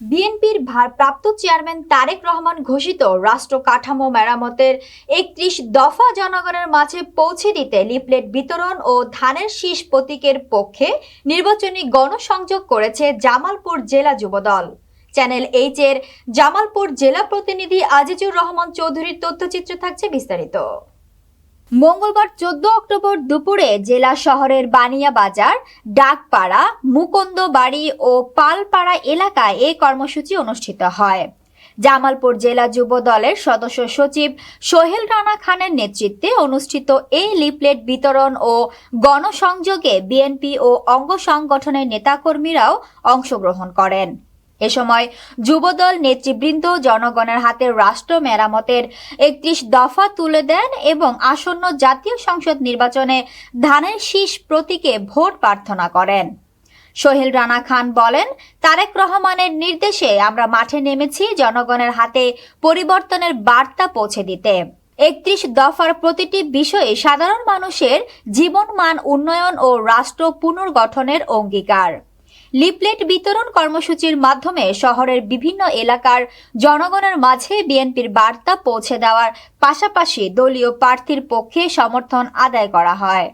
বিএনপির ভারপ্রাপ্ত চেয়ারম্যান তারেক রহমান ঘোষিত রাষ্ট্র কাঠামো মেরামতের একত্রিশ দফা জনগণের মাঝে পৌঁছে দিতে লিফলেট বিতরণ ও ধানের শীষ প্রতীকের পক্ষে নির্বাচনী গণসংযোগ করেছে জামালপুর জেলা যুবদল। চ্যানেল এইচ এর জামালপুর জেলা প্রতিনিধি আজিজুর রহমান চৌধুরীর তথ্যচিত্র থাকছে বিস্তারিত। মঙ্গলবার চোদ্দ অক্টোবর দুপুরে জেলা শহরের বানিয়া বাজার, ডাকপাড়া মুকুন্দ বাড়ি ও পালপাড়া এলাকায় এই কর্মসূচি অনুষ্ঠিত হয়। জামালপুর জেলা যুব দলের সদস্য সচিব সোহেল রানা খানের নেতৃত্বে অনুষ্ঠিত এই লিফলেট বিতরণ ও গণসংযোগে বিএনপি ও অঙ্গ সংগঠনের নেতাকর্মীরাও অংশগ্রহণ করেন। এ সময় যুবদল নেতৃবৃন্দ জনগণের হাতে রাষ্ট্র মেরামতের একত্রিশ দফা তুলে দেন এবং আসন্ন জাতীয় সংসদ নির্বাচনে ধানের শীষ প্রতীকে ভোট প্রার্থনা করেন। সোহেল রানা খান বলেন, তারেক রহমানের নির্দেশে আমরা মাঠে নেমেছি জনগণের হাতে পরিবর্তনের বার্তা পৌঁছে দিতে। একত্রিশ দফার প্রতিটি বিষয়ে সাধারণ মানুষের জীবনমান উন্নয়ন ও রাষ্ট্র পুনর্গঠনের অঙ্গীকার। লিফলেট বিতরণ কর্মসূচির মাধ্যমে শহরের বিভিন্ন এলাকার জনগণের মাঝে বিএনপির বার্তা পৌঁছে দেওয়ার পাশাপাশি দলীয় প্রার্থীর পক্ষে সমর্থন আদায় করা হয়।